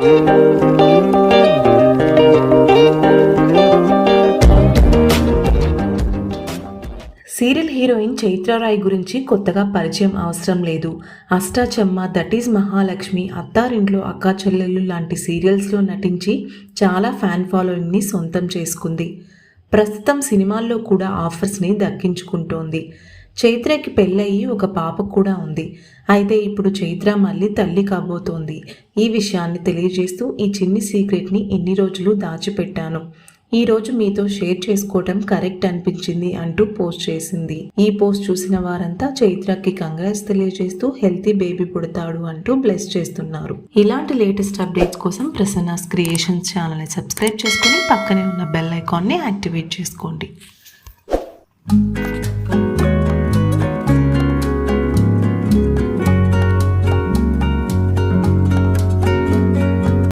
Serial heroine Chaitra Rai గురించి కొత్తగా పరిచయం అవసరం లేదు. అష్టాచమ్మ దట్ ఈజ్ మహాలక్ష్మి అత్తారింట్లో అక్కా చెల్లెళ్ళు లాంటి సీరియల్స్లో నటించి చాలా ఫ్యాన్ ఫాలోయింగ్ని సొంతం చేసుకుంది. ప్రస్తుతం సినిమాల్లో కూడా ఆఫర్స్ని దక్కించుకుంటోంది. చైత్రకి పెళ్ళయి ఒక పాప కూడా ఉంది. అయితే ఇప్పుడు చైత్ర మళ్ళీ తల్లి కాబోతోంది. ఈ విషయాన్ని తెలియజేస్తూ ఈ చిన్ని సీక్రెట్ని ఇన్ని రోజులు దాచిపెట్టాను. ఈ రోజు మీతో షేర్ చేసుకోవటం కరెక్ట్ అనిపించింది అంటూ పోస్ట్ చేసింది. ఈ పోస్ట్ చూసిన వారంతా చైత్రకి కంగ్రాట్స్ తెలియజేస్తూ హెల్తీ బేబీ పుడతాడు అంటూ బ్లెస్ చేస్తున్నారు. ఇలాంటి లేటెస్ట్ అప్డేట్స్ కోసం ప్రసన్నాస్ క్రియేషన్స్ ఛానల్ని సబ్స్క్రైబ్ చేసుకొని పక్కనే ఉన్న బెల్ ఐకాన్ని యాక్టివేట్ చేసుకోండి.